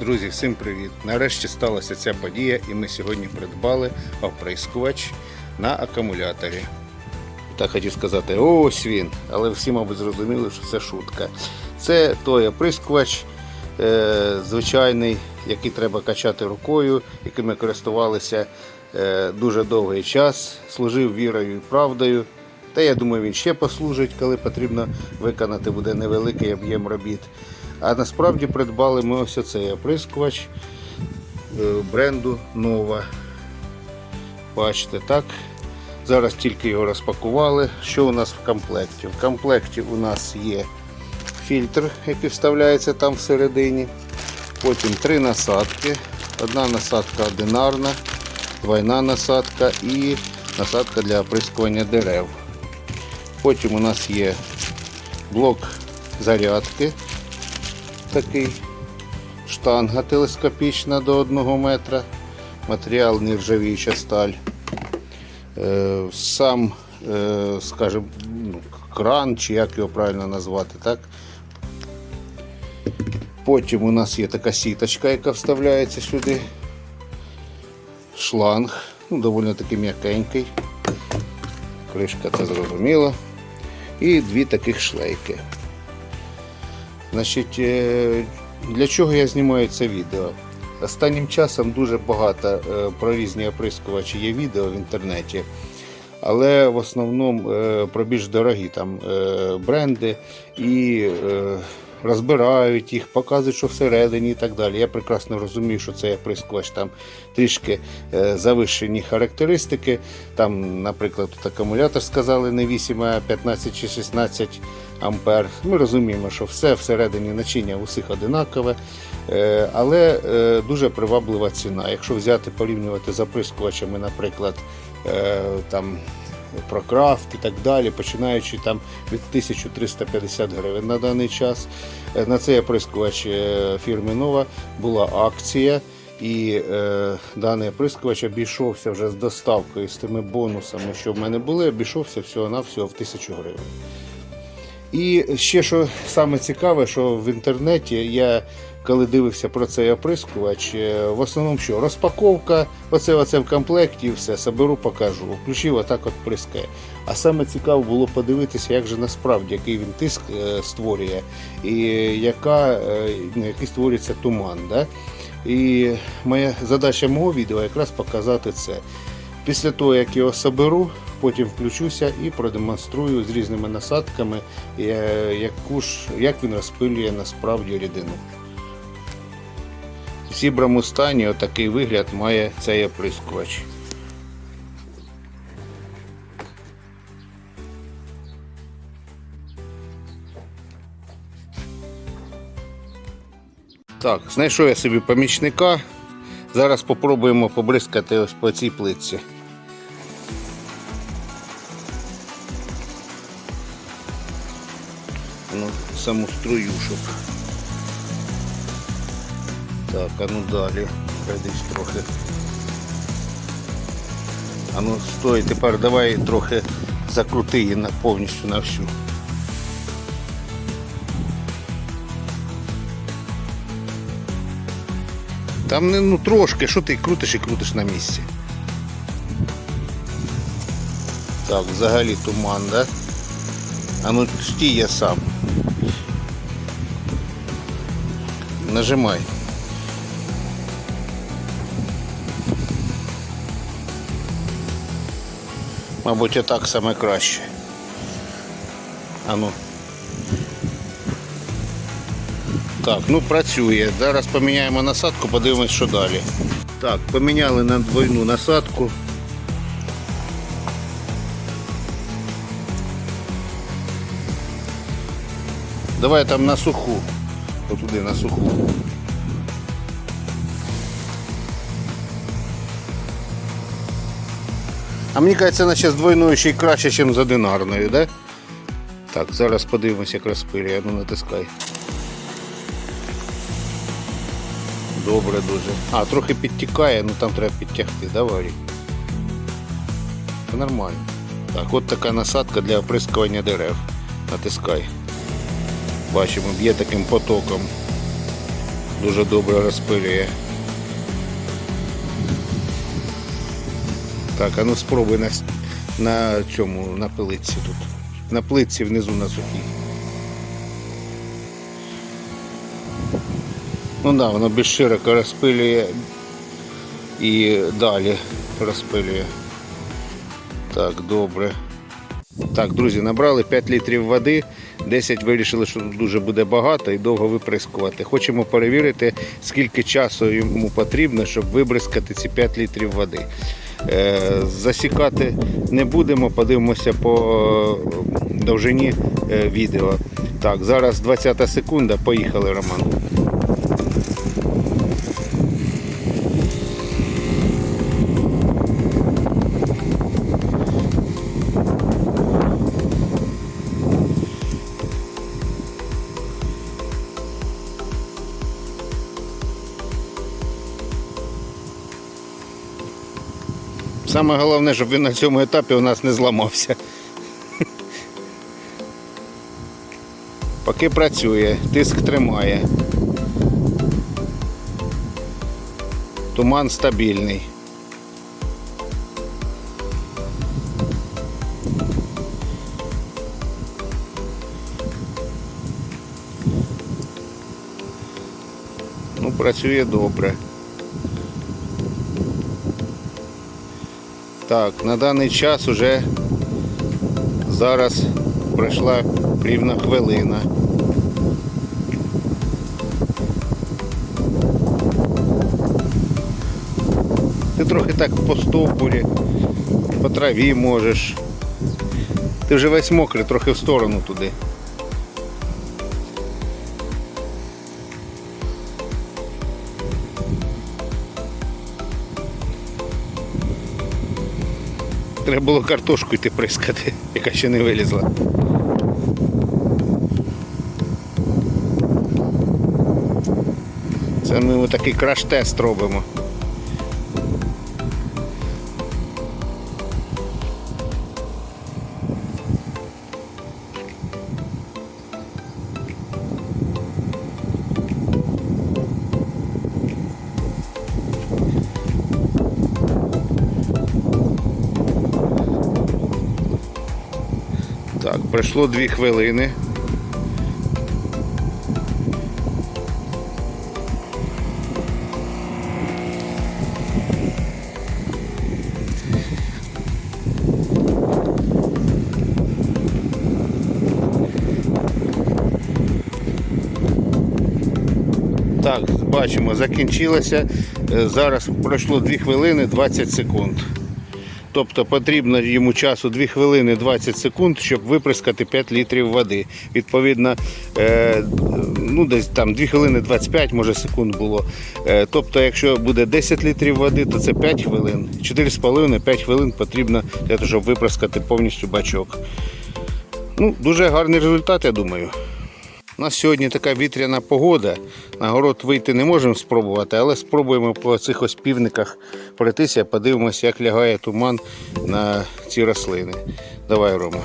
Друзі, всім привіт! Нарешті сталася ця подія, і ми сьогодні придбали оприскувач на акумуляторі. Так хотів сказати, ось він, але всі, мабуть, зрозуміли, що це шутка. Це той оприскувач е, звичайний, який треба качати рукою, яким ми користувалися е, дуже довгий час, служив вірою і правдою. Та я думаю, він ще послужить, коли потрібно виконати буде невеликий об'єм робіт. А насправді придбали ми ось оцей оприскувач е, бренду Nova. Бачите, так. Зараз тільки його розпакували. Що у нас в комплекті? В комплекті у нас є фільтр, який вставляється там всередині. Потім три насадки. Одна насадка одинарна, двойна насадка і насадка для оприскування дерев. Потім у нас є блок зарядки, такий штанга телескопічна до 1 метра, матеріал нержавіюча сталь. Е, Сам, е, скажімо, ну, кран, чи як його правильно назвати, так? Потім у нас є така сіточка, яка вставляється сюди. Шланг, ну, доволі таки м'якенький. Кришка це зрозуміло. І дві таких шлейки. Значить, е, для чого я знімаю це відео? Останнім часом дуже багато е, про різні оприскувачі є відео в інтернеті, але в основному е, про більш дорогі там бренди і розбирають їх, показують, що всередині і так далі. Я прекрасно розумію, що цей оприскувач там трішки завищені характеристики. Там, наприклад, тут акумулятор сказали не 8, а 15 чи 16 ампер. Ми розуміємо, що все всередині начиння усіх одинакове. Е, Але е, дуже приваблива ціна. Якщо взяти порівнювати з оприскувачами, наприклад, е, там Прокрафт і так далі, починаючи там від 1350 гривень на даний час. На цей оприскувач фірми Нова була акція. І е, даний оприскувач обійшовся вже з доставкою з тими бонусами, що в мене були, обійшовся всього-навсього в 1000 гривень. І ще що саме цікаве, що в інтернеті я коли дивився про цей оприскувач, е, в основному що розпаковка, оце, оце в комплекті, все, соберу, покажу. Включив, отак от прискає. А саме цікаво було подивитися, як же насправді який він тиск е, створює, і яка, е, ну, який створюється туман. Да? І моя задача мого відео якраз показати це. Після того, як його соберу, потім включуся і продемонструю з різними насадками, е, яку ж, як він розпилює насправді рідину. В зібраному стані отакий вигляд має цей оприскувач. Так, знайшов я собі помічника. Зараз спробуємо побризкати ось по цій плитці. Ну, саму струю, щоб. Так, а ну далі. Пройдись трохи. А ну стой, тепер давай трохи закрути її повністю на всю. Там не ну трошки, що ти крутиш і крутиш на місці. Так, взагалі туман, да? А ну стій я сам. Нажимай. Мабуть, отак саме краще. А ну. Так, ну працює. Зараз поміняємо насадку, подивимось, що далі. Так, поміняли на двойну насадку. Давай там на суху. Отуди на суху. А мені кажеться, наче з двойною ще й краще, ніж з одинарною, да? Так, зараз подивимось, як розпилює. Ну натискай. Добре дуже. А, трохи підтікає, ну там треба підтягти, да, Варі? Нормально. Так, от така насадка для оприскування дерев. Натискай. Бачимо, б'є таким потоком. дуже добре розпилює. Так, а ну спробуй на, на цьому, на плитці тут. На плитці внизу на сухій. Ну да, воно більш широко розпилює і далі розпилює. Так, добре. Так, друзі, набрали 5 літрів води, 10 вирішили, що тут дуже буде багато і довго виприскувати. Хочемо перевірити, скільки часу йому потрібно, щоб вибризкати ці 5 літрів води. Е, засікати не будемо, подивимося по е, довжині е, відео. Так, зараз 20 секунда, поїхали, Роман. Саме головне, щоб він на цьому етапі у нас не зламався. Поки працює, тиск тримає. Туман стабільний. Ну, працює добре. Так, на даний час уже зараз пройшла рівна хвилина. Ти трохи так по стовбурі, по траві можеш. Ти вже весь мокрий, трохи в сторону туди. Треба було картошку йти прискати, яка ще не вилізла. Це ми такий краш-тест робимо. Пройшло дві хвилини. Так, бачимо, закінчилося. Е, Зараз пройшло 2 хвилини 20 секунд. Тобто потрібно йому часу 2 хвилини 20 секунд, щоб виприскати 5 літрів води. Відповідно, е, ну десь там 2 хвилини 25 може секунд було. Е, тобто, якщо буде 10 літрів води, то це 5 хвилин. 4,5-5 хвилин потрібно для того, щоб виприскати повністю бачок. Ну, дуже гарний результат, я думаю. У нас сьогодні така вітряна погода. На город вийти не можемо спробувати, але спробуємо по цих ось півниках пройтися, подивимося, як лягає туман на ці рослини. Давай, Рома.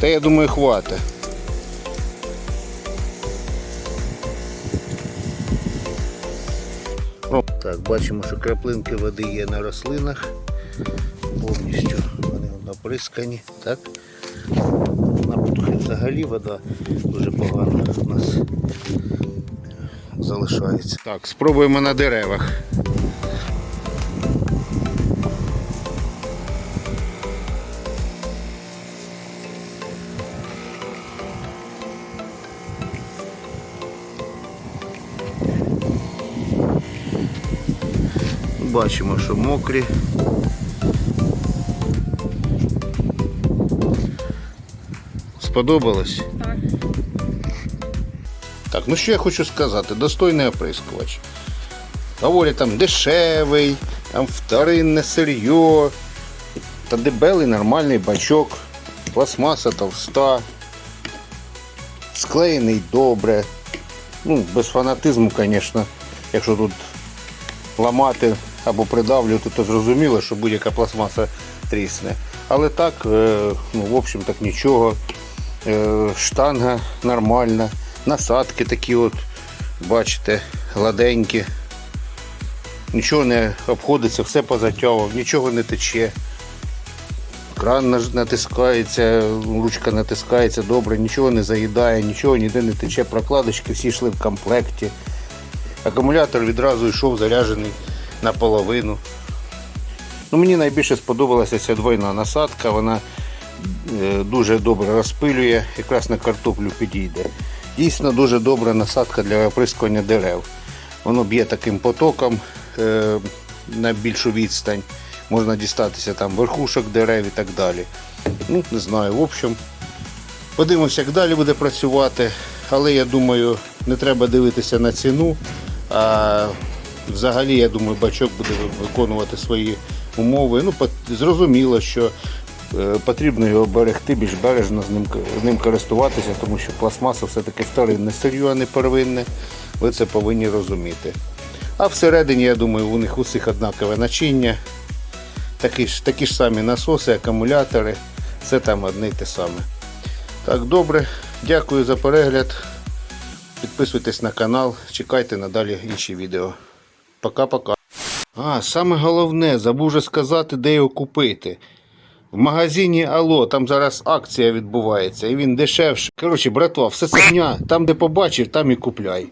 Та я думаю, хватить. Бачимо, що краплинки води є на рослинах. Повністю вони наприскані. Так? На потухи взагалі вода дуже погана у нас залишається. Так, спробуємо на деревах. Бачимо, що мокрі. Сподобалось? Так. Так, ну що я хочу сказати, достойний оприскувач. Доволі там дешевий, там вторинне сир'йо, та дебелий нормальний бачок, пластмаса товста, склеєний добре. Ну, без фанатизму, звісно, якщо тут ламати або придавлювати, то зрозуміло, що будь-яка пластмаса трісне. Але так, е, ну, в общем, так нічого. Е, Штанга нормальна, насадки такі от, бачите, гладенькі. Нічого не обходиться, все позатягував, нічого не тече. Кран натискається, ручка натискається добре, нічого не заїдає, нічого ніде не тече. Прокладочки всі йшли в комплекті. Акумулятор відразу йшов заряджений наполовину. Ну, мені найбільше сподобалася ця двойна насадка. Вона е, дуже добре розпилює, якраз на картоплю підійде. Дійсно дуже добра насадка для оприскування дерев. Воно б'є таким потоком е, на більшу відстань. Можна дістатися там верхушок дерев і так далі. Ну, не знаю, в общем. Подивимося, як далі буде працювати. Але я думаю, не треба дивитися на ціну. А взагалі, я думаю, бачок буде виконувати свої умови. Ну, зрозуміло, що е, потрібно його берегти, більш бережно з ним, ним користуватися, тому що пластмаса все-таки вторинне сир'ю, а не первинне. Ви це повинні розуміти. А всередині, я думаю, у них усіх однакове начиння. Такі ж, такі ж самі насоси, акумулятори. Все там одне й те саме. Так, добре. Дякую за перегляд. Підписуйтесь на канал, чекайте надалі інші відео. Пока-пока. А, саме головне, забув же сказати, де його купити. В магазині Ало, там зараз акція відбувається і він дешевший. Коротше, братва, все це дня, там де побачив, там і купляй.